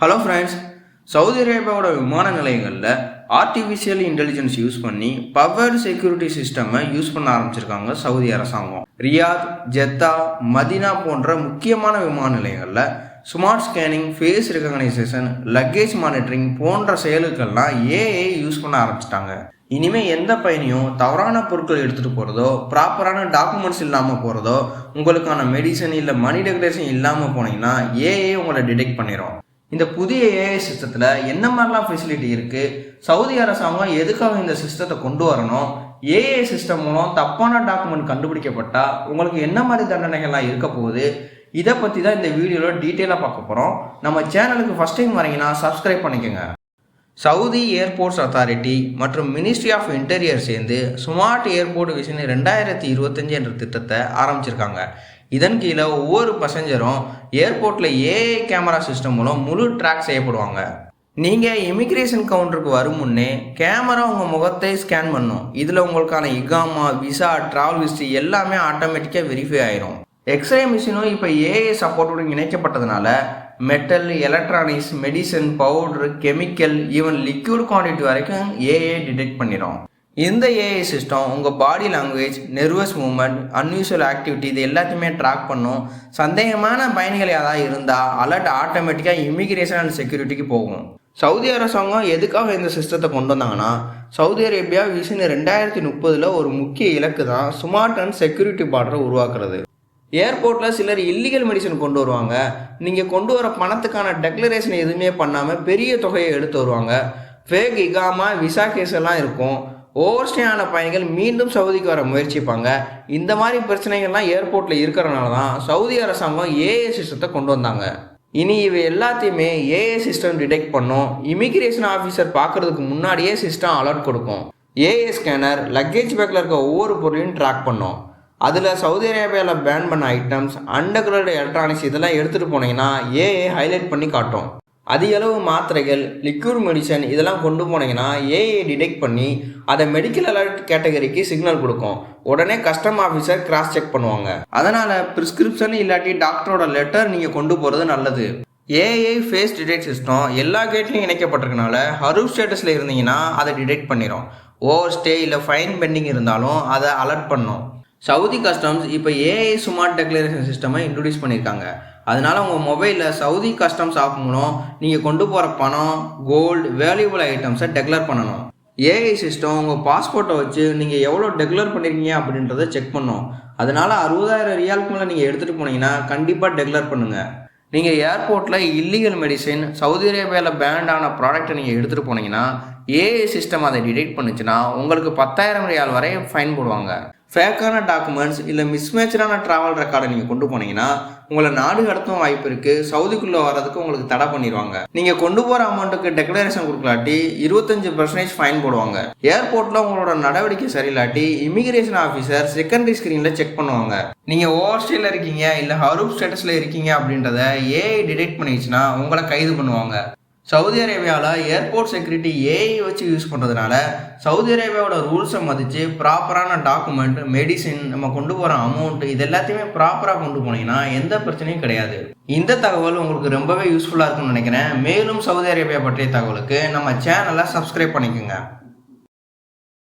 Hello friends Saudi அரேபியாவோட விமான நிலையங்களில் ஆர்டிஃபிஷியல் இன்டெலிஜென்ஸ் யூஸ் பண்ணி பவர்டு செக்யூரிட்டி சிஸ்டமை யூஸ் பண்ண ஆரம்பிச்சிருக்காங்க சவுதி அரசாங்கம். ரியாத் ஜெத்தா மதினா போன்ற முக்கியமான விமான நிலையங்களில் smart scanning face recognition luggage monitoring போன்ற செயலுக்கெல்லாம் ஏஐ யூஸ் பண்ண ஆரம்பிச்சிட்டாங்க. இனிமே எந்த பயணியும் தவறான பொருட்கள் எடுத்துகிட்டு போகிறதோ ப்ராப்பரான டாக்குமெண்ட்ஸ் இல்லாமல் போகிறதோ உங்களுக்கான மெடிசன் இல்லை மணி டெக்ரேஷன் இல்லாமல் போனீங்கன்னா ஏஐ உங்களை டிடெக்ட் பண்ணிடும் இந்த புதிய ஏஐ சிஸ்டத்தில் என்ன மாதிரிலாம் ஃபெசிலிட்டி இருக்குது சவுதி அரசாங்கம் எதுக்காக இந்த சிஸ்டத்தை கொண்டு வரணும்? ஏஐ சிஸ்டம் மூலம் தப்பான டாக்குமெண்ட் கண்டுபிடிக்கப்பட்டால் உங்களுக்கு என்ன மாதிரி தண்டனைகள்லாம் இருக்க போகுது? இதை பற்றி தான் இந்த வீடியோவில் டீட்டெயிலாக பார்க்க போகிறோம் நம்ம சேனலுக்கு ஃபஸ்ட் டைம் வரீங்கன்னா சப்ஸ்கிரைப் பண்ணிக்கோங்க. சவுதி ஏர்போர்ட்ஸ் அத்தாரிட்டி மற்றும் மினிஸ்ட்ரி ஆஃப் இன்டீரியர் சேர்ந்து ஸ்மார்ட் ஏர்போர்ட் விஷன் ரெண்டாயிரத்தி இருபத்தஞ்சு என்ற திட்டத்தை ஆரம்பிச்சிருக்காங்க. இதன் கீழே ஒவ்வொரு பசஞ்சரும் ஏர்போர்ட்டில் ஏஐ கேமரா சிஸ்டம் மூலம் முழு ட்ராக் செய்யப்படுவாங்க. நீங்கள் இமிக்ரேஷன் கவுண்டருக்கு வரும் முன்னே கேமரா உங்கள் முகத்தை ஸ்கேன் பண்ணும். இதில் உங்களுக்கான இகாமா விசா ட்ராவல் ஹிஸ்ட்ரி எல்லாமே ஆட்டோமேட்டிக்காக வெரிஃபை ஆயிரும். எக்ஸ்ரே மிஷினும் இப்போ ஏஐ சப்போர்ட்டுடன் இணைக்கப்பட்டதுனால metal electronics medicine powder chemical even liquid quantity வரைக்கும் ஏஐ டிடெக்ட் பண்ணிடும் இந்த ஏஐ சிஸ்டம் உங்கள் body language nervous movement unusual activity இது எல்லாத்தையுமே ட்ராக் பண்ணும். சந்தேகமான பயணிகள் ஏதாவது இருந்தால் அலர்ட் ஆட்டோமேட்டிக்காக இமிகிரேஷன் அண்ட் செக்யூரிட்டிக்கு போகும். சவுதி அரசாங்கம் எதுக்காக இந்த சிஸ்டத்தை கொண்டு வந்தாங்கன்னா சவுதி அரேபியா விஷன் ரெண்டாயிரத்தி முப்பதில் ஒரு முக்கிய இலக்கு தான் ஸ்மார்ட் அண்ட் செக்யூரிட்டி பார்டரை உருவாக்குறது. ஏர்போர்ட்டில் சிலர் இல்லீகல் மெடிசன் கொண்டு வருவாங்க. நீங்கள் கொண்டு வர பணத்துக்கான டெக்ளரேஷன் எதுவுமே பண்ணாமல் பெரிய தொகையை எடுத்து வருவாங்க. ஃபேக் இகாமா விசா கேஸ் எல்லாம் இருக்கும். ஓவர்ஸ்டே ஆன பயணிகள் மீண்டும் சவுதிக்கு வர முயற்சிப்பாங்க. இந்த மாதிரி பிரச்சனைகள்லாம் ஏர்போர்ட்டில் இருக்கிறனால தான் சவுதி அரசாங்கம் ஏஏ சிஸ்டத்தை கொண்டு வந்தாங்க. இனி இவை எல்லாத்தையுமே ஏஏ சிஸ்டம் டிடெக்ட் பண்ணும். இமிகிரேஷன் ஆஃபீஸர் பார்க்கறதுக்கு முன்னாடியே சிஸ்டம் அலர்ட் கொடுக்கும். ஏஏ ஸ்கேனர் லக்கேஜ் பேக்கில் இருக்க ஒவ்வொரு பொருளையும் ட்ராக் பண்ணும். அதில் சவுதி அரேபியாவில் பேன் பண்ண ஐட்டம்ஸ் அண்டர்கிரவுண்ட் எலக்ட்ரானிக்ஸ் இதெல்லாம் எடுத்துகிட்டு போனீங்கன்னா ஏஏ ஹைலைட் பண்ணி காட்டும். அதிகளவு மாத்திரைகள் லிக்யூட் மெடிசன் இதெல்லாம் கொண்டு போனீங்கன்னா ஏஐ டிடெக்ட் பண்ணி அதை மெடிக்கல் அலர்ட் கேட்டகரிக்கு சிக்னல் கொடுக்கும். உடனே கஸ்டம் ஆஃபீஸர் கிராஸ் செக் பண்ணுவாங்க. அதனால் ப்ரிஸ்கிரிப்ஷன் இல்லாட்டி டாக்டரோட லெட்டர் நீங்கள் கொண்டு போகிறது நல்லது. ஏஐ ஃபேஸ் டிடெக்ட் சிஸ்டம் எல்லா கேட்லையும் இணைக்கப்பட்டிருக்கனால ஹரூப் ஸ்டேட்டஸில் இருந்தீங்கன்னா அதை டிடெக்ட் பண்ணிடும் ஓவர் ஸ்டே இல்லை ஃபைன் பெண்டிங் இருந்தாலும் அதை அலர்ட் பண்ணும். சவுதி கஸ்டம்ஸ் இப்போ ஏஐ ஸ்மார்ட் டெக்ளரேஷன் சிஸ்டமை இன்ட்ரடியூஸ் பண்ணியிருக்காங்க அதனால் உங்கள் மொபைலில் சவுதி கஸ்டம்ஸ் ஆப் மூலம் நீங்கள் கொண்டு போகிற பணம் கோல்டு வேல்யூபிள் ஐட்டம்ஸை டெக்ளேர் பண்ணணும். ஏஐ சிஸ்டம் உங்கள் பாஸ்போர்ட்டை வச்சு நீங்கள் எவ்வளோ டெக்ளேர் பண்ணியிருக்கீங்க அப்படின்றத செக் பண்ணும். அதனால அறுபதாயிரம் ரியாலுக்கு மேலே நீங்கள் எடுத்துகிட்டு போனீங்கன்னா கண்டிப்பாக டெக்ளேர் பண்ணுங்கள் நீங்கள் ஏர்போர்ட்டில் இல்லீகல் மெடிசின் சவுதி அரேபியாவில் பேண்டான ப்ராடக்ட்டை நீங்கள் எடுத்துகிட்டு போனீங்கன்னா ஏஐ சிஸ்டம் அதை டிடெக்ட் பண்ணுச்சுன்னா உங்களுக்கு பத்தாயிரம் ரியால் வரை ஃபைன் போடுவாங்க. ஃபேக்கான டாக்குமெண்ட்ஸ் இல்லை மிஸ்மேச்சரான ட்ராவல் ரெக்கார்டை நீங்கள் கொண்டு போனீங்கன்னா உங்களை நாடு கடத்தும் வாய்ப்பு இருக்குது சவுதிக்குள்ளே வர்றதுக்கு உங்களுக்கு தடை பண்ணிடுவாங்க நீங்கள் கொண்டு போகிற அமௌண்ட்டுக்கு டெக்ளரேஷன் கொடுக்கலாட்டி இருபத்தஞ்சு பர்சன்டேஜ் ஃபைன் போடுவாங்க. ஏர்போர்ட்டில் உங்களோட நடவடிக்கை சரியில்லாட்டி இமிகிரேஷன் ஆஃபீஸர் செகண்டரி ஸ்க்ரீனில் செக் பண்ணுவாங்க. நீங்கள் ஓவர்ஸ்டேல இருக்கீங்க இல்லை ஹரூப் ஸ்டேட்டஸில் இருக்கீங்க அப்படின்றத ஏஐ டிடெக்ட் பண்ணிடுச்சுன்னா உங்களை கைது பண்ணுவாங்க. சவுதி அரேபியாவில் ஏர்போர்ட் செக்யூரிட்டி ஏஐ வச்சு யூஸ் பண்ணுறதுனால சவுதி அரேபியாவோட ரூல்ஸை மதித்து ப்ராப்பரான டாக்குமெண்ட் மெடிசின் நம்ம கொண்டு போகிற அமௌண்ட் இது எல்லாத்தையுமே ப்ராப்பராக கொண்டு போனீங்கன்னா எந்த பிரச்சனையும் கிடையாது. இந்த தகவல் உங்களுக்கு ரொம்பவே யூஸ்ஃபுல்லாக இருக்கும்னு நினைக்கிறேன். மேலும் சவுதி அரேபியா பற்றிய தகவலுக்கு நம்ம சேனலை சப்ஸ்கிரைப் பண்ணிக்கோங்க.